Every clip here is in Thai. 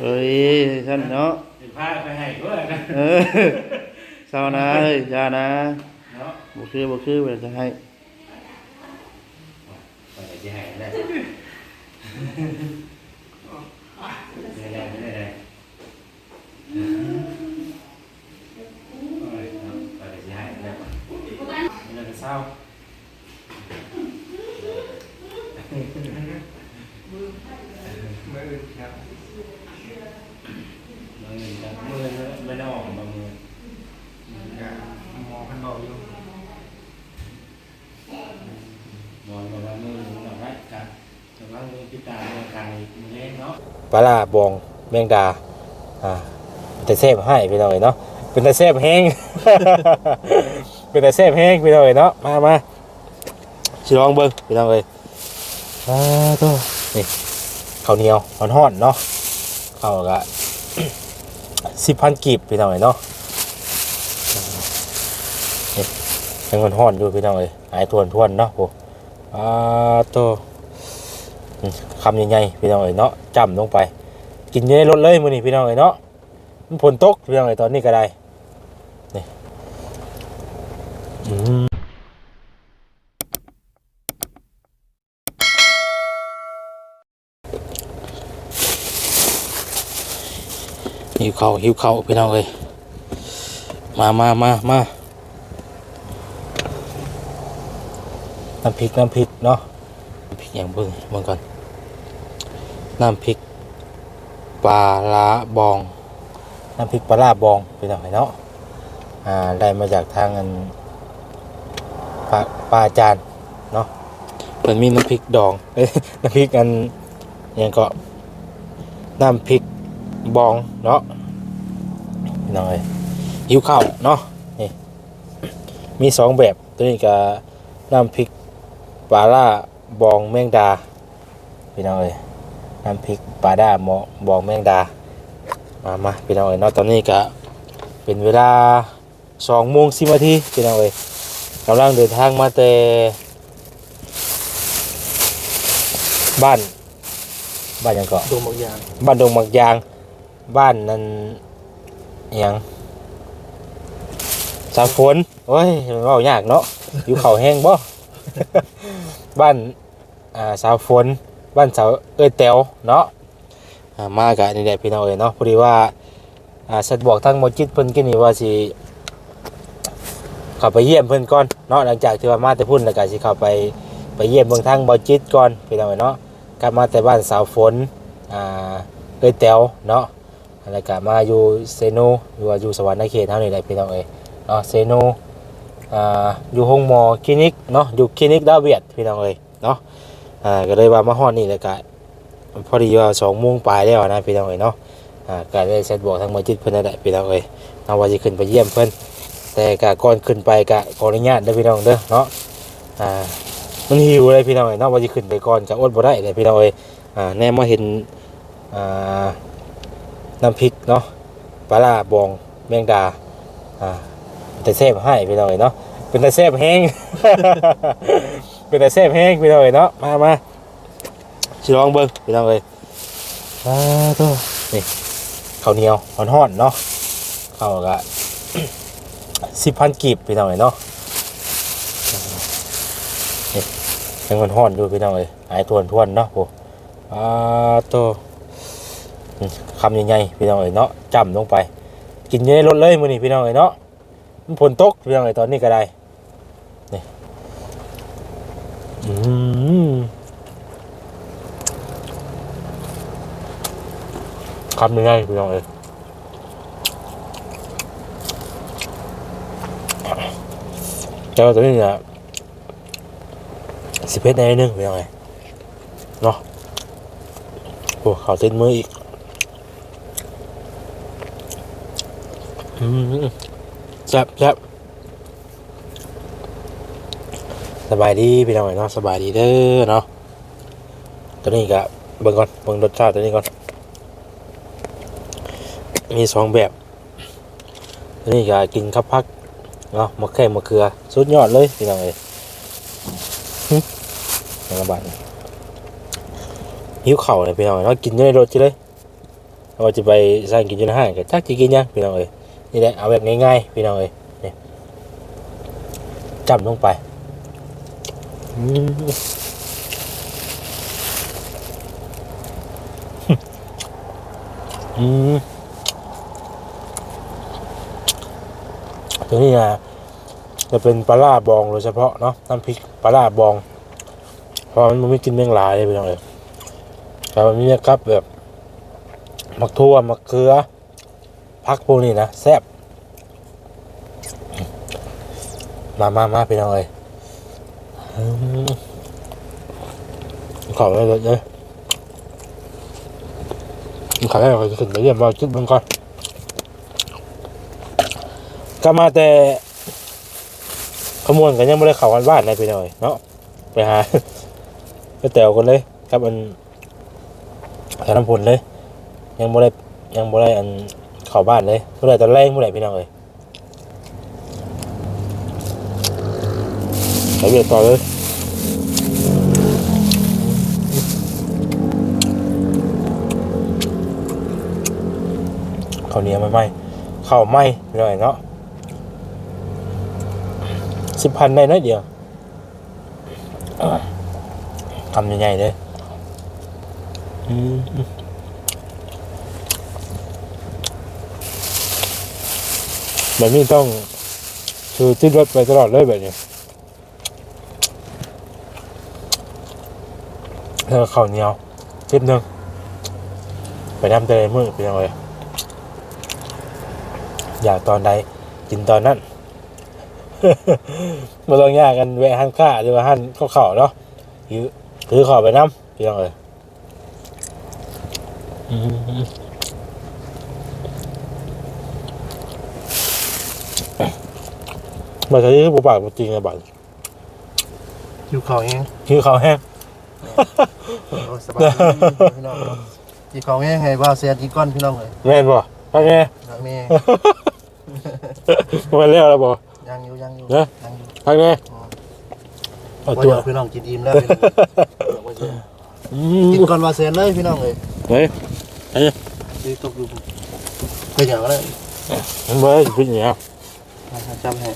เอ้ยท่านเนาะสิพาไปให้ด้วยนะเออเศร้านะเอ้ยอย่านะเนาะบ่คือบ่คือเวลาจะให้ไปสิให้ได้ไม่ได้ไม่ได้ไม่ได้ไปสิให้ได้ไม่ได้เศร้า มืออื่นครับ บางเงินก็มือไม่ได้ออกบางเงิน ก็หมอพันบอกอยู่ นอนกับว่ามือหนึ่งหน่อยได้กัน ต่ว่ามือพิการมือกายมือเล่นเนาะปลาร้าบองแมงดาอ่าเป็นแต่เซฟให้พี่น้องเอ้ยเนาะเป็นแต่เซฟแห้ง เป็นแต่เซฟแห้งพี่น้องเอ้ยเนาะมามาสิลองเบิ่งพี่น้องเอ้ยอ่าตัวนี่ข้าวเหนียวฮ้อนๆเนาะข้าวก็ สิบพันกีบพี่น้องเอ้ยเนาะนี่ยังฮ้อนๆอยู่พี่น้องเอ้ยหายทวนทวนๆเนาะโอ้อ่าตัว คำใหญ่ๆพี่น้องเอ้ยเนาะจำลงไป กินอยู่ในรถเลยมื้อนี้พี่น้องเอ้ยเนาะมันฝนตกพี่น้องเอ้ยตอนนี้ก็ได้นี่อืมหิวเข้าหิวเข้าพี่น้องเอ้ยมามามามาน้ำพริกน้ำพริกเนาะพริกอย่างเบิ่งเบิ่งก่อน น้ำพริกปลาลาบอง น้ำพริกปลาลาบองเป็นยังไงเนาะอ่าได้มาจากทางอันปลาปลาจานเนาะมันมีน้ำพริกดองเอ้ยน้ำพริกอันยังก็น้ำพริกบองเนาะเป็นยังไงหิวข้าวเนาะนี่มีสองแบบตัวนี้ก็น้ำพริกปลาล่าบองแมงดาเป็นยังไง น้ำพริกปลาด้าหมอบองแมงดามามาพี่น้องเอ๋ยเนาะตอนนี้ก็เป็นเวลาสองโมงสิบนาทีพี่น้องเอ๋ยกำลังเดินทางมาแต่บ้านบ้านหยังเกาะดวงบางอย่างบ้านดงมักยาง บ้านนั้นอิหยังสามฝนโอ้ยมันเว่ายากเนาะอยู่เขาแห้งบ่ บ้านอ่าสาวฝน บ้านสาวเอ้ยแตวเนาะมากะนี่แหละพี่น้องเอ้ยเนาะพอดีว่าอ่าสัตว์บอกทางหมอจิตเพิ่นกินนี่ว่าสิเข้าไปเยี่ยมเพิ่นก่อนเนาะหลังจากที่ว่ามาแต่พุ่นแล้วก็สิเข้าไปไปเยี่ยมเบิ่งทางหมอจิตก่อนพี่น้องเอ้ยเนาะกลับมาแต่บ้านสาวฝนอ่าเอ้ยแตวเนาะแล้วก็มาอยู่เซโนอยู่อยู่สวรรค์เขตเท่านี้แหละพี่น้องเอ้ยเนาะเซโนอ่าอยู่ห้องหมอคลินิกเนาะอยู่คลินิกดาวเวียดพี่น้องเอ้ยเนาะ อ่าก็เลยว่ามาฮอดนี่แล้วก็พอดีว่าสองโมงปลายแล้วนะพี่น้องเอ้ยเนาะอ่าก็ได้เซตบอกทางมอจิตเพิ่นนั่นแหละพี่น้องเอ้ยเอาว่าสิขึ้นไปเยี่ยมเพิ่นแต่ก็ก่อนขึ้นไปก็ขออนุญาตเด้อพี่น้องเด้อเนาะอ่ามันหิวเลยพี่น้องเอ้ยเนาะว่าสิขึ้นไปก่อนก็อดบ่ได้เลยพี่น้องเอ้ยอ่าแน่มาเห็นอ่าน้ำพริกเนาะปลาบองแมงดาอ่าแต่แซ่บให้พี่น้องเอ้ยเนาะเป็นแต่แซ่บแห้ง เป็นแต่แซ่บแห้งพี่น้องเอ้ยเนาะมามาสิลองเบิ่งพี่น้องเอ้ยอ่าตัวนี่ข้าวเหนียวฮ้อนๆเนาะข้าวก็สิบพันกีบพี่น้องเอ้ยเนาะนี่ยังฮ้อนๆอยู่พี่น้องเอ้ยหายทวนทวนๆเนาะโอ้อ่าตัวคำใหญ่ๆพี่น้องเอ้ยเนาะจำลงไป กินอยู่ในรถเลยมื้อนี้พี่น้องเอ้ยเนาะมันฝนตกพี่น้องเอ้ยตอนนี้ก็ได้ อืม คำยังไงพี่น้องเอ้ยเจ้าตัวนี้เนี่ยสิเพชรในอยหนึงพี่น้องเอ้ยเนาะโอ้ข่าวเส้นมืออีกอืมแซ่บแซ่บ ส บายดีพี่น้องเนาะสบายดีเด้อเนาะตัวนี้ก็เบิ่งก่อนเบิ่งรสชาติตัวนี้ก่อนมีสองแบบตัวนี้ก็กินข้าวพักเนาะมะแข้งมะเขือสุดยอดเลยพี่น้องเอ้ยหึยังระบาดหิวเข่าเลยพี่น้องเนาะกินอยู่ในรถจิเลยเราจะไปสร้างกินอยู่ในห้างก็จักจะกินยังพี่น้องเอ้ยนี่แหละเอาแบบง่ายๆพี่น้องเอ้ยจับลงไป อืมตัวนี้นะจะเป็นปลาล่าบองโดยเฉพาะเนาะน้ำพริกปลาล่าบองเพราะมันไม่กินเมี่ยงหลายเลยพี่องเอ้ยแต่มันมีนะครับแบบมักทั่วมักเขือพักพวกนี้นะแซ่บมามามาพี่น้องเลย เลยขอให้เราขึ้นไปเยี่ยมาจุดมันก่อนก็มาแต่ขมวนกันยังไม่ได้เข้ากันบ้านนะพี่น้อยเนาะไปหาไปแตวกันเลยครับอันสารพลเลย ยังบ่ได้ยังบ่ได้อันเข้าบ้านเลยเมื่อไรตอนแรกเมื่อไรพี่น้องเอ้ยไป เบียดต่อเลยข้าวเหนียวไม่ไหมข้าวไหมพี่น้องเอ้ยเนาะสิบพันได้น้อยเดียวทำยังไงเลยอืมแบบนี้ต้องคือติดรถไปตลอดเลยแบบนี้ แล้วก็ข้าวเหนียวทิดหนึ่งไปทำแต่มือไปยังไงอยากตอนใดกินตอนนั้นมาลองยากกันแวะหันข้าหรือว่าหันข้าวเข่าเนาะถือถือขอไปน้ำพี่น้องเลยอืมมาใช้ที่บุปผาจริงไงบัดอยู่เขาเองคือเขาวแห้งโอ้ สบายดีพี่น้องที่เขาเองให้ว่าเสียกี่ก้อนพี่น้องเลยแม่นบ่พักไงทางนี้มาแล้วแล้วบ่ยังอยู่ยังอยู่เนอะยังอยู่พักไงเอาว่าตัวเดี๋ยวพี่น้องกินอิ่มแล้วพี่น้องอืกินมก่อนว่าเสียเลยพี่น้องเลยเฮ้ยดีตกอยู่เป็นอย่างไรมันบ่ได้สิเป็นอย่างนี้จำให้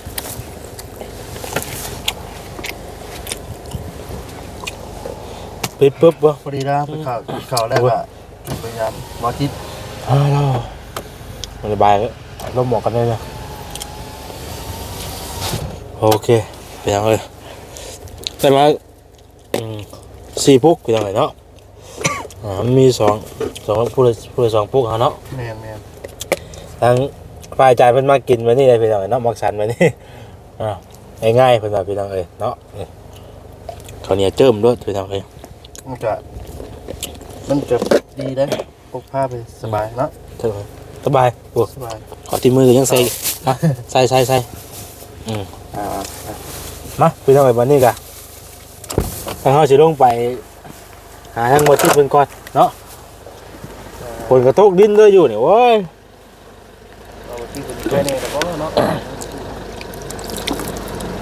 ปิดปุ๊บบ่พอดีนะไปข่าวข่าวแล้วก็พยายามหมอทิศอ้าวมันระบายแล้วลมหมอกกันได้เลยโอเคไปยังเลยแต่มาอืมสี่ปุ๊กไปยังไงเนาะอ่ามันมีสองสองผู้ละผู้ละสองปุ๊กฮะเนาะแมนแมนทางฝ่ายจ่ายเพิ่นมากินวันนี้เลยพี่น้องเอ้ยเนาะมักสันวันนี้อ่าง่ายๆเพิ่นว่าพี่น้องเอ้ยเนาะนี่ข้าวเหนียวเจิมด้วยพี่น้องเอ้ย มันจะมันจะดีได้พกผ้าไปสบายเนาะเถิดสบายโอ้สบายขอที่มือยังใส่อะใส่ใส่ใส่อืมอ่ามาพี่น้องเอ้ยวันนี้กะทางเฮาสิลงไป หาทางบ่ที่เพิ่นก่อนเนาะฝนกระตกดินเลยอยู่นี่โอ้ยเอาที่เป็นแค่นี้แล้วก็เนาะ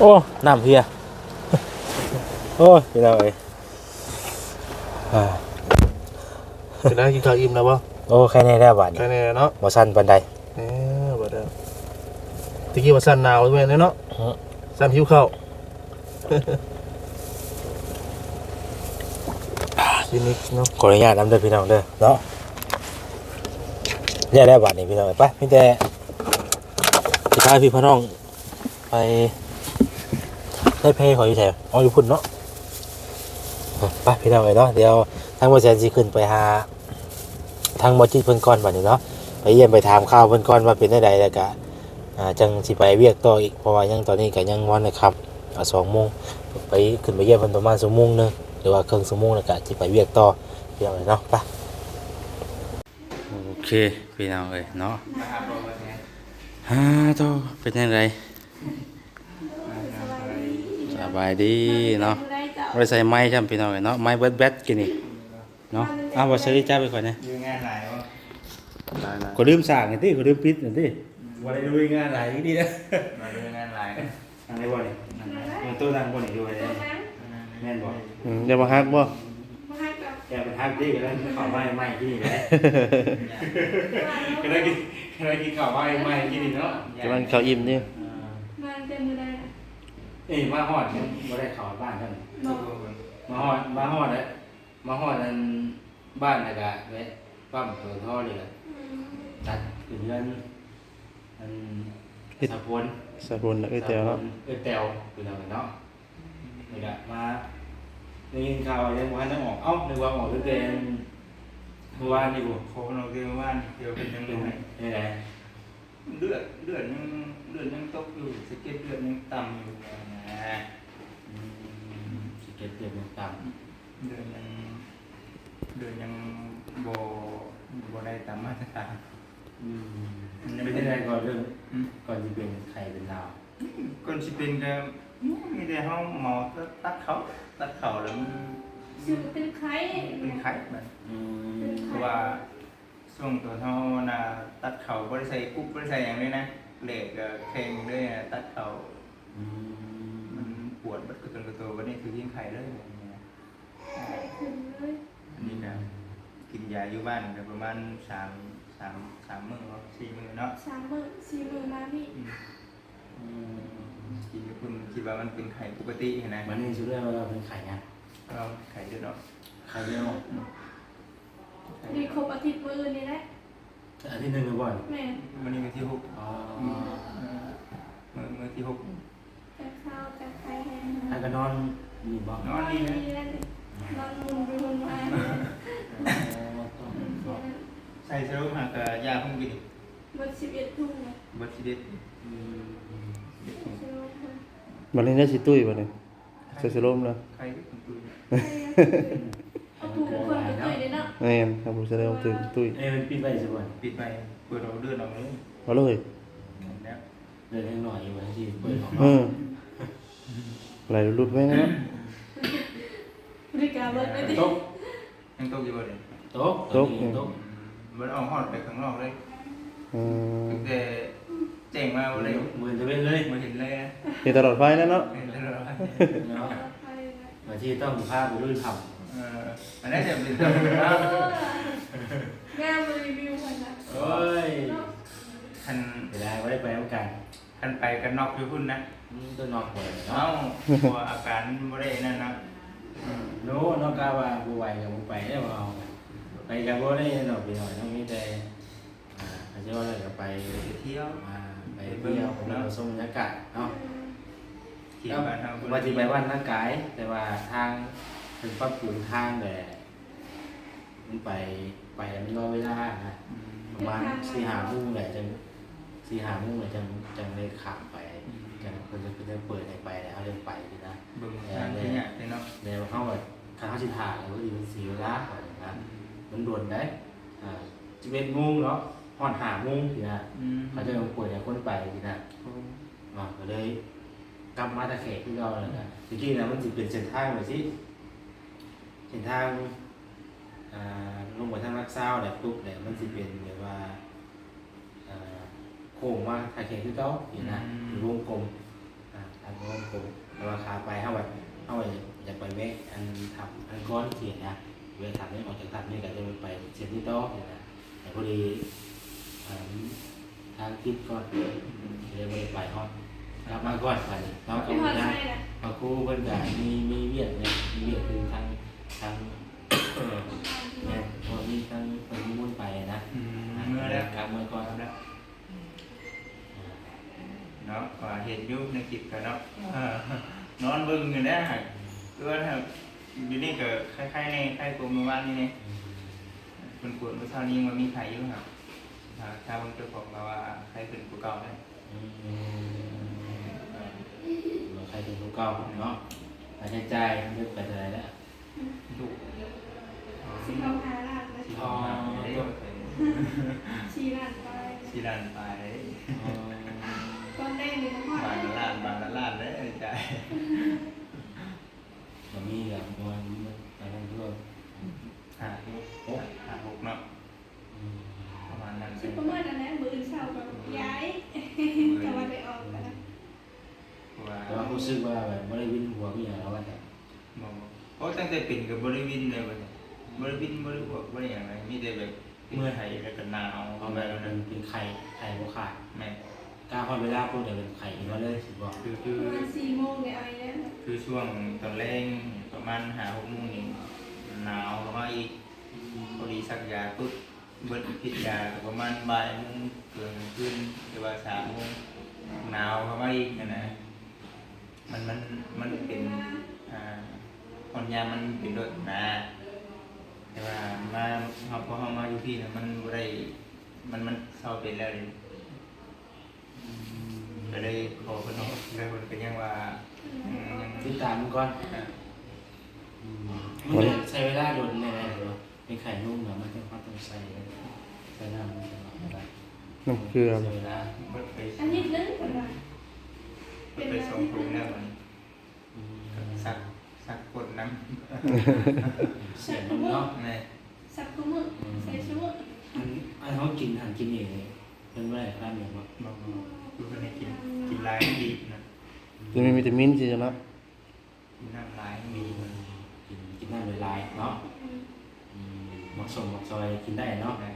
โอ้น้ำเพียโอ้ยพี่น้องเอ้ย อ่าจะได้กินข้าวอิ่มแล้วบ่โอ้แค่นี้แล้วบาดนี้แค่นี้เนาะบ่สั้นปานใดเออบ่ได้ตะกี้ว่าสั่นหนาวด้วยเนาะฮะสั่นหิวข้าวชินิกเนาะขออนุญาตนำเด้อพี่น้องเด้อเนาะเนี่ยได้บาทนี่พี่น้องไปพี่แต่สุดท้ายพี่พี่น้องไปได้เพลขออยู่แถวอ๋ออยู่พุ่นเนาะ ไปพี่น้องเลยเนาะเดี๋ยวทางบริษัทสิขึ้นไปหาทางบอจิเพิ่นก่อนบัดนี้เนาะไปเยี่ยมไปถามข่าวเพิ่นก่อนว่าเป็นได้ใดแล้วก็อ่าจังสิไปเวียกต่ออีกเพราะว่ายังตอนนี้ก็ยังวันนะครับสองโมงไปขึ้นไปเยี่ยมเพิ่นประมาณชั่วโมงหนึงหรือว่าครึ่งชั่วโมงแล้วก็สิไปเวียกต่อพี่น้องเลยเนาะไปโอเคพี่น้องเลยเนาะฮ่าโตเป็นยังไง บายดีเนาะไม่ได้ใส่ไม้ใช่ไหมพี่น้องเลยเนาะไม้เบิดแบดกินนี่เนาะอ้าวบอสซอรี่จ้าไปก่อนนะอยู่งานไหนวะก็ลืมสั่งไงที่ก็ลืมปิดไงที่วันนี้ดูงานไหนดีนะมาดูงานไหนนั่งได้บ่นี่นั่งตัวนั่งบ่นี่ด้วยแม่นบ่อืมเดี๋ยวมาฮักบ่มาให้กับแกไปทักดิก็ได้กินข้าวใบใหม่ที่นี่แหละก็ได้กินก็ได้กินข้าวใบใหม่ที่นี่เนาะกำลังเขาอิ่มนี่ อ่า มาเต็มมือได้นะ เอ้ยมาฮอดเนี่ยบ่ได้เข้าบ้านท่านบอกมาฮอดมาฮอดเลยมาฮอดอันบ้านแล้วก็แวะปั๊มตัวท่อนี่แหละตัดคือเดือนอันสะพนสะบุนเอ้ยเตียวเนาะเอ้ยแตวคือเราเนาะนี่ก็มาได้ยินข่าวยังบ่ทันได้ออกเอ้านึกว่าออกตั้งแต่เมื่อวานนี่บ่โคโนเกลว่านเดี๋ยวเป็นยังเป็นไงยังไงเลือดเลือดยังเลือดยังตกอยู่สะเก็ดเลือดยังต่ำอยู่ นะอืมสิเก็ตเจ็บมันต่ำเลือดยังเลือดยังโบโบได้ตามมาตรฐานอืมเป็นยังไงก่อนเรื่องอืมก่อนจะเป็นไข่เป็นดาวก่อนสิเป็นก็มีแต่เฮาหมอตัดเขาตัดเขาแล้วมันชื่อเป็นใครเป็นไข้มันอืมเพราะว่าช่วงตัวเฮาน่ะตัดเขาบ่ได้ใส่กุ๊บบ่ได้ใส่หยังเลยนะเหล็กก็แข็งเลยนะตัดเขาอืมมันปวด บัดกระตุนกระตัววันนี้คือยิ่งไข้เลยแบบนี้นะขึ้นเลยอันนี้ก็กินยาอยู่บ้านก็ประมาณสามสามสามมื้อเนาะสี่มื้อเนาะสามมือสี่มือมาพี่อืมอืมกินอยู่คุณคิดว่ามันเป็นไข้ปกติเห็นไหมวันนี้ชื่อเรื่องว่าเราเป็นไข่ไงเราไข้เดือดเนาะไข่เรื่องมีครบอาทิตย์มือนี่แหละอาทิตย์หนึ่งหรือบ่อยแม่วันนี้วันที่หกอ๋อเอ่อมื้อมื้อที่หก จะข้าวจะไข่แห้งถ้าก็นอนนี่บ่นอนนี่นะนอนมุนไปมุนมาใส่เสื้อผ้ากับยาพุ่งกินเมื่อสิบเอ็ดทุ่มเลยบัดสิเด็ดอืมเชื่อว่าบัดนี้ได้สิตุ้ยบัดนี้ใส่สโลมแล้วใครก็คุณตุ้ยเอาถูกคนไปตุยเลยเนาะแม่นครับผมแสดงว่าตุ้ยตุ้ยเอ้ยมันปิดไปสิบ่อยปิดไปเปิดเอาเลือดออกเลยเอาเลยแล้ว เดินยังหน่อยอยู่วันที่เปิดของเอเนาะอไหลรุดไว้นะบริการเบิดไม่ดีโต๊ะยังตกอยู่บ่เลยโต๊ะโต๊ะโต๊ะมันเอาหอดไปข้างนอกเลยเออตั้งแต่เจ๋งมาบ่เลยเหมือนจะเป็นเลยมาเห็นเลยนะเห็นตลอดไฟแล้วเนาะเห็นตลอดเนาะไปนะบางทีต้องพาไปรุ่นทเอออันนี้จะเป็นตัวนะงานรีวิวคนนะำโอ้ยเนาะคันเดี๋ยวได้ไม่ได้ไปเหมือนกัน คันไปกันนอกอยู่พุ่นนะอืมตัวนอกหมดเลยเอ้าเนาะเพราะว่าอาการบ่ได้นั่นนะอืมโน้นอกกาว่าบูไหวกับบูไปได้บ่เอาไปกับบูได้หน่อยไปหน่อยต้องมีแต่อ่าเขาจะว่าอะไรก็ไปไปเที่ยวมาไปเที่ยวผมเราส่งบรรยากาศเนาะเที่ยวบ้านเฮาว่าที่ไปวันนักกาย แต่ว่าทางถึงปรับปรุงทางแต่มันไปไปแล้วมันรอเวลานะอืมประมาณสี่หาโมุ่งแหละจัง สี่หาโมุ่งแหละจังจังเลยขับไปจังคนจะจะเปิดให้ไปแล้วเลยไปดีนะเบิ่งทางที่เนี่ยเนาะแล้วเขาแบบข้าวสิทาแล้วก็ดีมันสีเวลาก่อนนะมันด่วนได้อ่าจะเป็นโมุงเนาะหอดหาโมุงทีนะอืมเขาจะเอาป่วยให้คนไปทีนะมาก็เลยกลับมาตะเขกที่เราเลยนะทีกี้นะมันจะเป็นเส้นทางแบบที่เส้นทางอ่าลงไปทางรักเศร้าเนี่ยปุ๊บเนี่ยมันจะเป็นแบบว่าอ่า โค้งมาตะเขกที่เขาทีนะเป็นวงกลมอ่าทางวงกลมแต่ว่าขาไปเข้าไปเข้าไปอยากไปแวะอันทับอันก้อนเขียนนะเวลาทับนี่ออกจากทับนี่ก็จะไปเส้นที่โต๊ะทีนะแต่พอดีอ่าทางทิศก่อนเลยไม่ได้ไปฮอดกลับมาก่อนไปเราไปก็หอดได้ใช่นะเอาครูเพิ่นก็มีมีเวียดเนี่ยมีเวียดคือทางทางเออเนี่ยพอมีทางเพิ่นมุ่นไปนะอืมเมื่อแล้วกลับมาก่อนแล้ว เนาะว่าเห็นอยู่ในคลิปกันเนาะเออนอนเบิ่งอยู่นะคือว่าถ้าอยู่นี่ก็คล้ายๆในคล้ายกลมเมื่อวานนี่เนี่ยคนปวดเมื่อเช้านี้มันมีไข่อยู่ครับอ่าถ้ามันเจ้าของเราว่าไข่ขึ้นกว่าเก่าไหมอืมเออใครเป็นผู้เก่าเนาะค่าใช้จ่ายเยอะไปเท่าไหร่แล้วดุสิเขาหาลาดนะที่ทองมาเด้อชีลาดไปสีดันไป อ๋อก้อนแรกนี่ก็หอดบานละล้านบานละล้านเลยจ่ายมันมีแบบมันมันอะไรทั่วหาหกหาหกเนาะอืมประมาณนั้นชุดประมาณนั้นแหละมือเช่าแบบย้ายแต่ว่าได้ออกกันนะว่าแต่ว่ารู้สึกว่าแบบไม่ได้วินหัวมีอย่างเราว่าแต่บอกโอ้ตั้งแต่เป็นกับบริวินเลยวันนี้อืบริบินบริบวกบริอย่างไรมีแต่แบบเมื่อไทยแล้วก็หนาวเอาเอาไปไปแล้วมันั่นนเป็นไข่ไข่บ่ขาดแม่ กล้าพอเวลาปุ๊บเดี๋ยวเป็นไข่มาเลยสิบอกคือคืปอระมาณสี่โมงเนี่ยอะไรเนี่ยคือช่วงตอนแรกประมาณหาหกโมงนี่หนาวเข้ามาอีกพอดีสักยาปุ๊บเบิดพิษยาก็ประมาณบ่ายโมงเกินขึ้นหรือว่าสามโมงหนาวเข้ามาอีกนะนะมันมันมันเป็นอ่าตอนยามันเป็นรถหนาแต่ว่ามาเขาพอเขามาอยู่พี่นะมันบ่ได้มันมันเศร้าเป็นแล้วเลย ก็เลยขอเพิ่นเนาะแล้วเพิ่นก็ยังว่าอืมยังติดตามมันก่อนอะมันจะใช้เวลาโดนแน่ๆหรือว่าเป็นไข่นุ่มเนาะมันต้องต้องใส่ใส่น้ำมันตลอดเวลาน้ำเกลือ ใช้เวลาเพิ่นไปอันนี้นึงกันว่าเพิ่นไปส่งถุงแล้วมันอืมสักสักกดน้เสียงมันเนาะำแม่สักกุ้มือใส่ชั่วโมงอันอันเขากินหันกินเองเลยเป็นไม่ได้ร้านอย่างว่าบอก คือเพิ่นให้กินกินลายดีนะจะมีวิตามินสิจ้ะเนาะกินน้ำลายดีมันกินกินได้เวลาเนาะอืมหมักสมหมักซอยกินได้เนาะนะ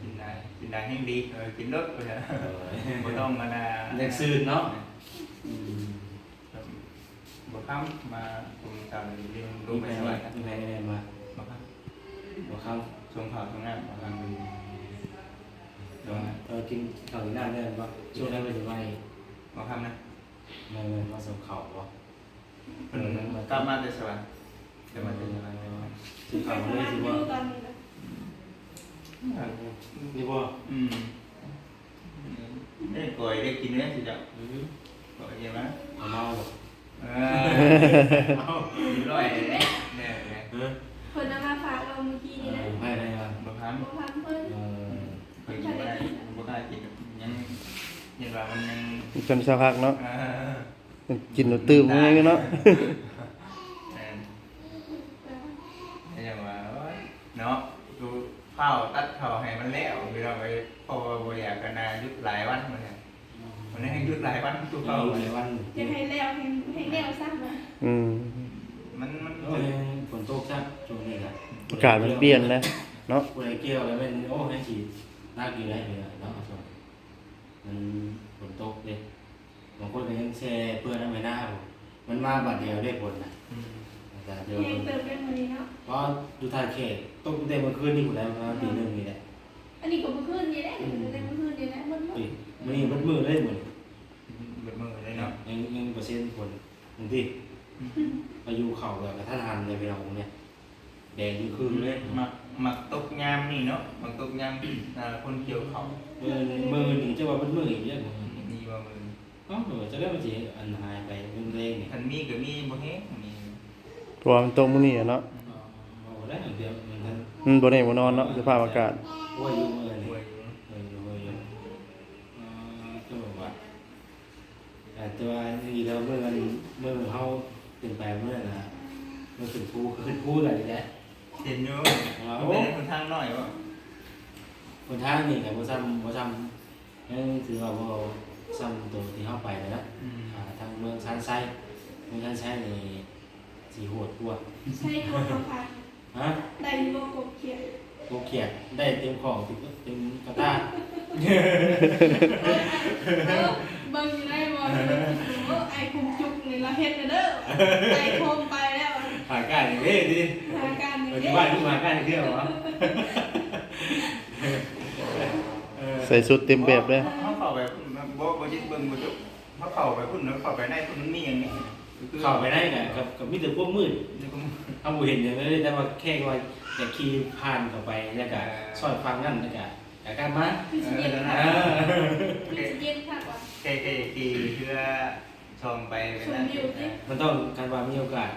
กินลายกินลายให้ดีเออกินรสไปเถอะเออบ่ต้องมานาเรียกซื่อเนาะอืมบ่ค้ำมาตรงตามเรื่องลมีงใคไปรสมาบายกันมีใครได้มาบ่ค้บอกเขาำส่งข่าวส่งงานบ่ค้ำเดี๋ยวเรากินข้าวกินน้ำได้ปะช่วงนั้นเป็นยังไงบ่ค้ำนะมันมันมาส่งข่าวปะเพิ่นกลับมาแต่สวรรค์กลับมาแต่สวรรค์กินข่าวประเลมายณสิอว่ายู่กันนะนี่ว่าอืมได้ก่อยได้กินเนื้อสิจ๊ะอืมก่อยเยอะมั้ยเอาเมาบ่เออเอาอยู่ร้อยเนี่ยเนี่ยเออคนนำมาฝากเราเมื่อกี้นี่นะให้ได้มาบ่ค้ำบอกพันเพิ่นเออเคยกินบ่ได้ บ่กล้ากินยังยังว่ามันยังจนสักพักเนาะเออมันกินแล้วตื่มยังไงกันเนาะเออยังว่าโอ๊ยเนาะดูข้าวตัดข้าวให้มันแล้วเวลาไปพอบ่อยากกันนายุดหลายวันมันเนี่ยมันให้ยุดหลายวันทุกเอาข้าวในวันจะให้แล้วให้ให้แล้วซ้ำนะอืมมันมันโอ้ยฝนตกจ้ะช่วงนี้แหละอากาศมันเปลี่ยนนะเนาะ กูเลยเกี่ยวแล้วมันโอ้ให้ฉีด น่ากินได้เลยเนาะส่วนมันฝนตกเลยบางคนก็ยังแช่เพื่อนน้ำไม่น่ามันมาบัดเดียวได้ผลนะอืมแต่เดียวแห้งเติมเป็นมื้อนี้เนาะเพราะดูทางเขตตกเต็มเมื่อคืนนี่กูได้มาปีหนึงนี่แหละอันนี้ก็เมื่อคืนนี่แหละเมื่อคืนนี่แหละมันปีมันนี่มันมือเลยหมดเบิดมือเลยเนาะยังยังเปอร์เซ็นต์ผลบางทีอายุเข่าแบบกระทันหันเลยไปเราเนี่ยแดงยิ่งขึ้นเลยหมักหมักตกยามนี่เนาะหมักตกยามอ่าคนเกี่ยวเขามือมือนี่จะว่าเป็นมืออีกเยอะมีว่ามืออ๋อเออจะได้มาจีอันหายไปเรื่องเร่งเนี่ยคันมีก็มีบ่แฮงมีเพราะว่ามันตกมื้อนี้อะเนาะเอาได้อย่างเดียวมันทันมันบ่ได้บ่นอนเนาะสภาพอากาศว่าอยู่มือนี่ป่วยเอออยู่มืออยู่อ่าก็บอกว่าแต่ตัวนี้เราเมื่อมันเมื่อเขาเป็นไปเมื่อนะเมื่อขึ้นภูขึ้นภูอะไรเนี่ย เห็นอยู่อ๋อมันเป็นคนทางน้อยบ่คนทางนี่กับผู้ซ้ำผู้ซ้ำยังถือว่าผู้ซ้ำตัวที่เข้าไปเลยนะอืมอ่าทางเมืองซันไซเมืองซันไซนี่สีโหดกว่าใช่คนเอาค่ะฮะได้โลโก้เขียนโกเขียดได้เต็มของติดเต็มกระตาเออเบิ่งอยู่ได้บ่โอ้ไอ้คุมจุกนี่ละเฮ็ดเด้อไอ้โคมไปแล้วหาการอย่างนี้ดิหาการนี่ ปัจเด้จุบันทุกหาการเที่ยวเหรอใส่สุดเต็มแบบเลยเขาเข้าไปบ่บ่ยึดเบิ่งบ่จุเขาเข้าไปพุ่นเข้าไปในพุ่นมันมีอย่างนี้เข้าไปได้ไงกับกับมิตรพวกมืดนี่ก็ถ้าบูเห็นอย่างนี้แต่ว่าแค่ว่าแต่ขี่ผ่านเข้าไปแล้วก็ซอยฟังนั่นแล้วก็แต่การมาคือสิเย็นเอค่ะอคือสิเย็นค่ะว่าแค่แค่กี่เพื่อชมไปแบบนั้นมันต้องการว่ามีโอกาส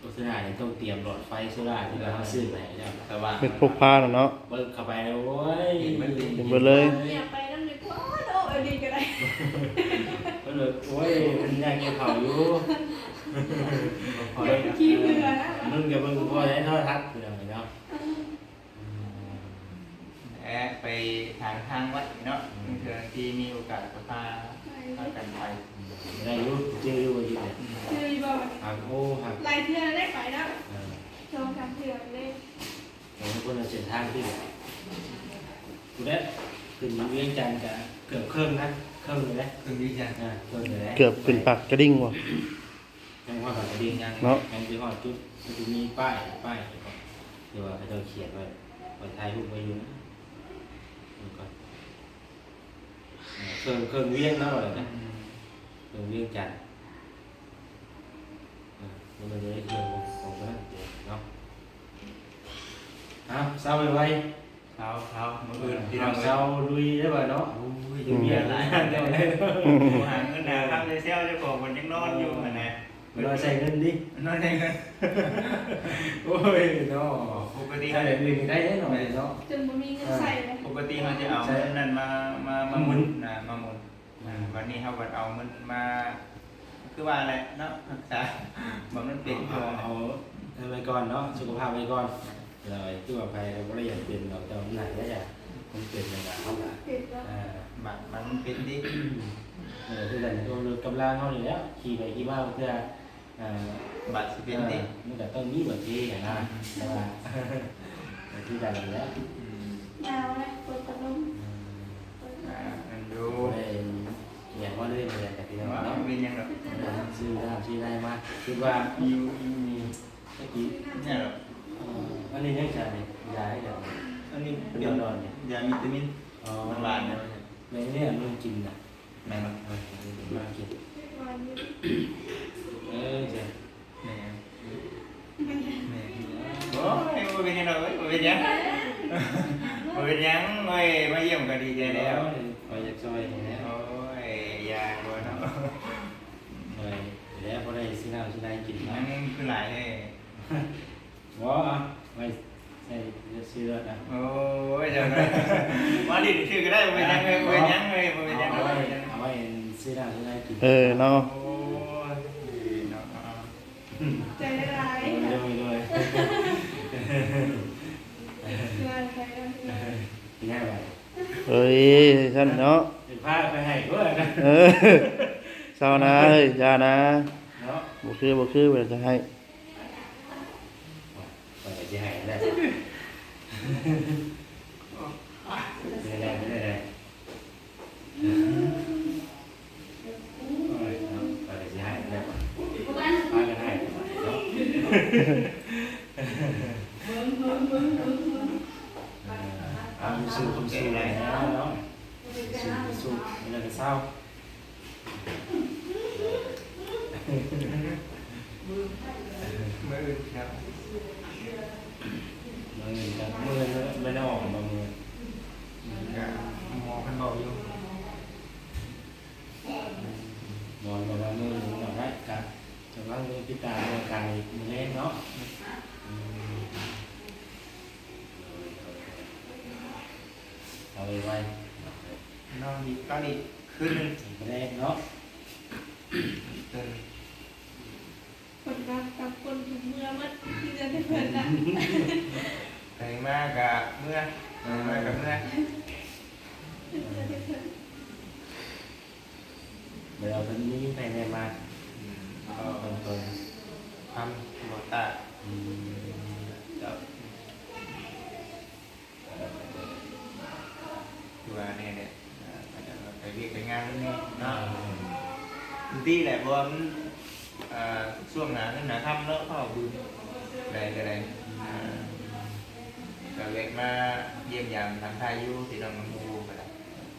โฆษณาเนี่ยต้องเตรียมหลอดไฟโซล่าร์ที่เราซื้อไปแล้วแต่ว่าเป็นพกพาเนาะเบิกเข้าไปแล้วโอ้ยเห็นเบิดเลยอยากไปนำนี่ก็โอ้ยดีก็ได้ก็เลยโอ้ยมันยากเกี่ยวเขาอยู่อยากขี้เรือนะมึงอย่าเบิ่งพ่อได้เท่าทัดคืออะไรเนาะแอบไปทางทางวัดเนาะเพื่อที่มีโอกาสก็พาพากันไป ได้อยู่เจออยู่อยู่เนี่ยคือบ่หักโอ้หักหลายเทือได้ไปแล้วออโชว์กันเทื่อเลยเห็นคนเราเส้นทางที่กูได้ขึ้นเวียงจันทร์จะเกือบเครึ่องนะเครึ่องเลยนะคือวิจัยอ่าครึ่องเลยนะเกือบขึ้นปากกระดิ่งว่ะยังว่าแบบดียังเนาะยังที่ว่าจุดมันจะมีป้ายป้ายเดี๋ยวว่าเขาจะเขียนไว้ไว้ถ่ายรูปไว้อยู่นะดูก่อนอ่าเครื่องเครื่องเวียงเนาะอะไรเครื่องเวียงจันทร์อ่ามันจะได้เครื่องของของนั้นเดี๋ยนะอาเศร้าไว้ไว้เช้าเช้าเมื่ อคืนที่เอาเราเศร้าลุยได้ป่ะเนาะอุ้ยยุ่งยากหลายเดี๋ยวเลยหาเงินหาทำเลยเซลจะบอกคนยังนอนอยู่อะนะเราใส่เงินดินอนได้เงินโอ้ยเนาะปกติใช่หนึ่งได้แน่นอนเนาะจนบ่มีเงินใส่เลยปกติเขาจะเอาเงินนั้นมามามาหมุนนะมาหมุนอ่า วันนี้เขาก็เอามันมา คือว่าอะไรเนาะรักษาบ่มันเป็นเอาเพื่อเอาเอาไว้ก่อนเนาะสุขภาพไว้ก่อนเลยที่ว่าไปเราไม่ได้อยากเป็นเราแต่ว่าไหนก็อยากมันเป็นอย่างไรเขาละเผ็ดแล้วอ่าบัตรมันเป็นดิเออคือแต่ตัวรถกำลังเขาอยู่แล้วขี่ไปขี่มาเพื่ออ่าบัตรสิเป็นดิมันก็ต้องมีแบบที่อย่างนั้นแต่ว่าที่แต่ละแล้วอืมหนาวเลยเปิดพัดลม อ่าอันดู ดูได้ อย่างว่าเรื่องอะไรแต่ที่เราว่าเนาะเป็นยังหรอซื้อได้ซื้อได้มาคิดว่าอยู่อยู่มีเมื่อกี้เนี่ยหรออันนี้ยังจะย้ายกันอันนี้เป็เป็นนนอนเนี่ยยาวิตามินอ๋อมันหวานนะในนี้มึงกินนะแม่นบ่เออมากินวันนี้เออเจ้าแม่แม่โอ้ยบ่เป็นยังดอกเว้ยบ่เป็นยังบ่เป็นยังโอ้ยมาเยี่ยมก็ดีใจแล้วคอยจะซอยนี่แหละโอ้ย แล้วพอได้ซื้อน้ำซื้อได้กินมันะนคือหลายแท้ว้าไว้ใส่ซื้อแล้วนะโอ้ยเจ้าหน่อยมาดิชื่อก็ได้บ่เป็นยังเว้ยบ่เป็นยังเว้ยบ่เป็นยังเอาบ่ไว้เป็นยังเอาไว้ซื้อน้ำซื้อได้กินเออเนาะโอ้ยเนาะใจร้ายเร็วเลยงานใครกันกินง่ายไปเอ้ยท่านเนาะเป็นผ้าไปให้ด้วยนะ เออเศร้านะเอ้ยอย่านะเนาะบ่คือบ่คือเวลาจะให้ไปจะให้ได้ไม่ได้ไม่ได้เลยไปจะให้ได้ป่ะพากันให้เนาะอ่ามีสูคุณสูอะไรนะเนาะสูคุณสูไม่ได้เป็นเศร้า มื้ออื่นครับมือกับมือไม่ได้ออกมามือก็หมอเพิ่นบอกอยู่นอนมามือหนึ่งหน่อยได้กับจะว่างมือพิตามือกายมือเล่นเนาะเอาไว้ไว้ นอนอีกตอนอีกคืนหนึง ไม่ได้เนาะ เดิน คนรักกับคนถูกเมื่อมัดที่จะได้เพิ่นนะ ไปมากกะเมื่อไปมากกะเมื่อ จะได้เพิ่น เดี๋ยวตอนนี้ไปในมา อืม ก็ ก็ ตรง ทำบอตา ๆอืม กับ ตัวเนี่ยเนี่ยอ่าอาจจะไปเรียกไปงานนิดนึงเนาะบางทีแหละเพราะว่ามันอ่าช่วงหนาขึ้นหนาค่ำแล้วเข้าบุญอะไรก็ได้อ่าก็เล็กมาเยี่ยมยามทำทายอยู่ที่เรามามูก็ได้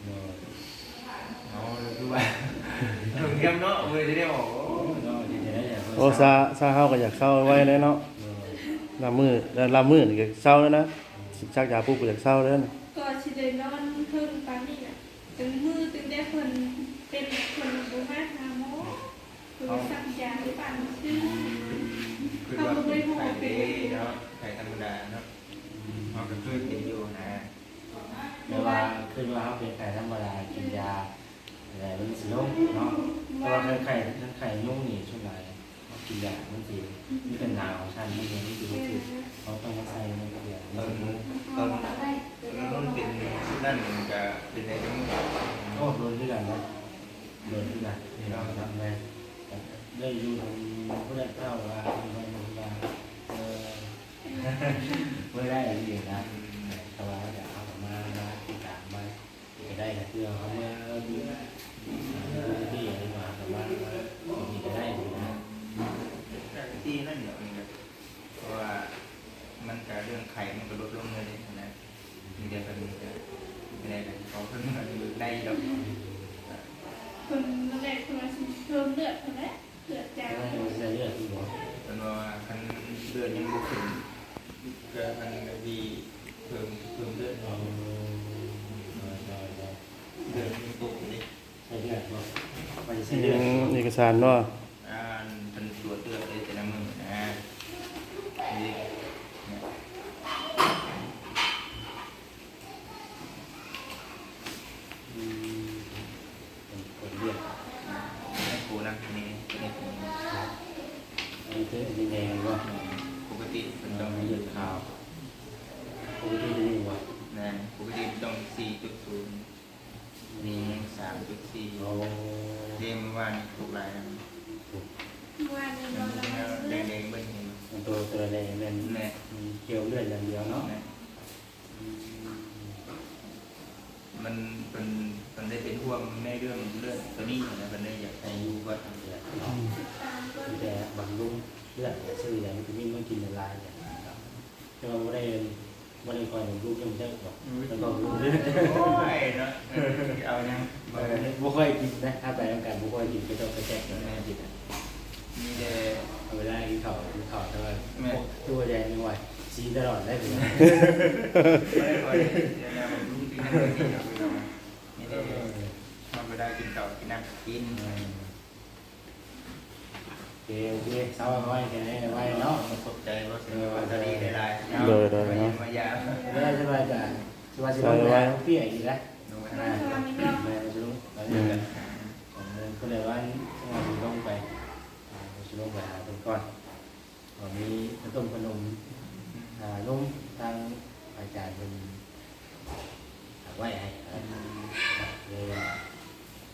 เนาะเอาดูว่าถึงเยี่ยมเนาะเว้ยจะได้บอกโอ้เนาะดีใจได้เนี่ยโอ้ซาซาเฮาก็อยากเศร้าไว้เลยเนาะลามือแล้วลามือนี่ก็เศร้าแล้วนะชักยาปุ๊บก็อยากเศร้าแล้วนะ เอาก็เคยเป็นอยู่นะแต่ว่าคือว่าเขาเป็นไข่ธรรมดากินยาอะไรมันสิลงเนาะแต่ว่าไข่ไข่ไข่ยุ่งนี่ช่วงไหนกินยามันสินี่เป็นหนาวชันนี่เองนี่คือคือเขาต้องมาใส่มันเดียว ตอนตอนตอนนู้นเป็นชุดนั่นก็เป็นในจังหวัด โอ้โดนที่กันนะโดนที่กันนี่เราทำไงได้อยู่ทางผู้ได้เท่าว่าทำไมมันว่าเออ เมื่อได้อะไรดีนะแต่ว่าจะเอามามาติดตามมาจะได้กับเพื่อนเขาเมื่อดูที่อะไรมาแต่ว่าที่จะได้ดีนะ ที่นั่นเดี๋ยวนี้ครับเพราะว่ามันการเรื่องไข่มันก็ลดลงเลยนะมีเดียวกันมีแต่ไม่ได้กันเขาเพิ่งมาดูได้ดอก คนแรกคนละสิเพิ่มเลือดคนละเลือดจาง ได้ได้เลือดที่หมอ เป็นว่าคันเลือดยังบุกขึ้นก็คันดีเพิ่มเพิ่มเลือด เรา เลือดยังตกนี่ ใช้เลือดเนาะมันจะอืใช้เลือดมเอกสารเนาะอ่าเป็นตรวจเลือดเลยแต่ละมือนะนี่เนี่ยเป็นเลือดให้กูนะนี่นี่อันนี้คืออันนี้แดงว่าปกติเป็นต้ต้อองงเลือดขาวปกติจะนี่ว่านะปกติต้องสี่จุดศูนย์นี่สามจุดสี่โอ้เรียนว่านี่ถูกหลายนะว่าในนมัอนนแล้วแดเลืงอดแดงๆเบิ้ลเห็นไหมมันตัวตัวแดงมันแน่เกี่ยวเลือดอย่างเดียวเนาะนะมันเป็นมันได้เป็นห่วงในเรื่องเลือดตัวนี้นะมันได้อยากให้รู้ว่าเลือดเนาะตามก็แต่บำรุงเลือดซื้ออย่างที่นี่มันกินละลายเนี่ยครับแต่ว่าไม่ได้ไม่ได้คอยบำรุงยังเจ้าหรอกแล้วก็บำรุงเลือด โอ้ยเนาะเอายังเออบ่ ค่อยกินนะถ้าไปทำการบ่ค่อยกินก็ต้องไปแจกแม่จิตอะมีแต่ เอาเวลากินข้าวกินข้าวแต่ว่าตัวแดงนี่ไหวซีตลอดได้ถึง ไม่ได้คอยเดี๋ยวนะผมรู้จริงนะจริงนะคือเราไม่ได้มาไปได้กินข้าวกินน้ำกินโอเคโอเคเศร้าไว้แค่นี้ไว้เนาะมันตกใจว่าเสียว่าจะดีได้ไรมายาม ไม่ได้สบายใจสบายสบายไว้เปี้ยอีกแล้วดูมานะทำนี่ก็แม่จะลงต อนนี้กันผมก็เลยว่าช่วงนี้ลงไปจะลงไปหาเป็นก้อนมีขนมขนมอ่านุ่มทางอาจารย์เป็นไว้ให้เลย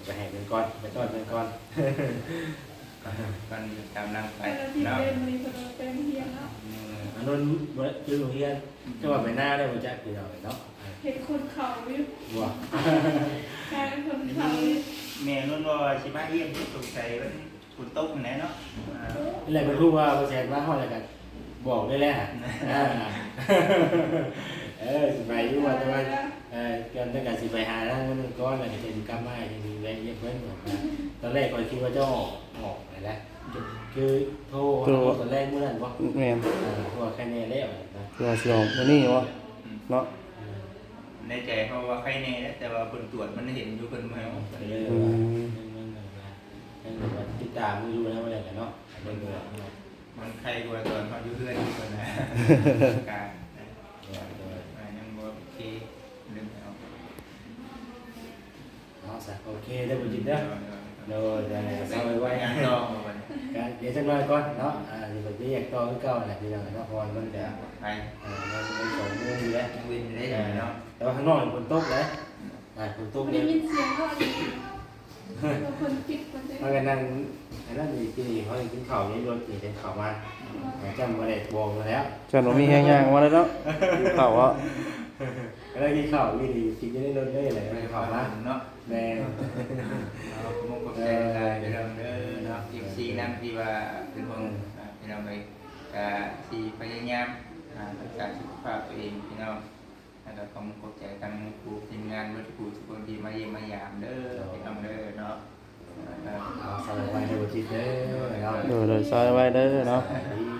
ไปให้เป็นก้อนไปต้อนเป็นก้อนกันตามนั่งไปไปแล้วที่เนาะเดินมีคนเป็นเฮียเนาะอันนั้นคือโรงเรียนจังหวัดไปหน้าได้มาจากปีเราเนาะ เห็นคนเขาอยู่บัวกลายเป็นคนเขาอยู่แม่นุ่นว่าชิมาเยี่ยมสงสัยว่าคุณตุ๊กแน่เนาะนี่แหละเป็นรู้ว่าเปอร์เซ็นต์ว่าห้องอะไรกันบอกได้แล้วเออสิไปอยู่ว่าแต่ว่าเออกันตั้งแต่สิไปหาแล้วมันก้อนอะไรจะมีกำไม้จะมีแรงเยอะเพิ่มออกมาตอนแรกก็คิดว่าจะออกออกอะไรแล้วคือโทรตอนแรกเมื่อนั้นว่าแม่นตัวแค่นี้แล้วนะคือว่าสิออกมื้อนี้วะเนาะ ในใจเขาว่าใครแน่แต่ว่าคนตรวจมันเห็นอยู่คนมาเลยอืว่ามติดตามไม่รู้นะว่าอะไรกันเนาะเป็นเบอร์มันใครกว่าตอนเขาอยู่เพื่อนคนนะการยังบอกโอเคลืมเอาเนาะโอเคได้บุญจิตเด้อ โดยได้เอาไว้ไว้งานต่อวันการเดี๋ยวจะน้อยก่อนเนาะอ่าเดี๋ยวไปแยกต่อคือเก่าแหละพี่น้องเนาะพรมันจะไปอ่ามันเป็นสองโมงอยู่แล้ววินได้เนาะแต่ว่าข้างนอกฝนตกเลยอ่าฝนตกไม่เนี่ได้ยยินเสียงก็ดีคนคิดคนเดียวมันก็นั่งอันนั้นอีกทีเขากินข้าวนี่รถนี่เป็นข้าวมาจำมาได้บอกมาแล้วจันบ่มีแฮงย่างมาแล้วเนาะเต่าอะก็ได้กินข้าวนี่ดีกินได้รถได้เลยข้าวมา เนาะ แม่เอามงกุฎแดงได้เดิมเด้อเนาะอีกสี่น้ำที่ว่าเป็นคนพี่น้องไปจะที่พยายามรักษาสุขภาพตัวเองพี่น้องแล้วก็ขอมงกุฎใจทั้งครูทีมงานวัตถุทุกคนที่มาเยี่ยมมายามเด้อพี่น้องเด้อเนาะเอาสบายไว้ในบุญจิตเด้อเนาะโดยโดยซอยไว้เด้อเนาะดี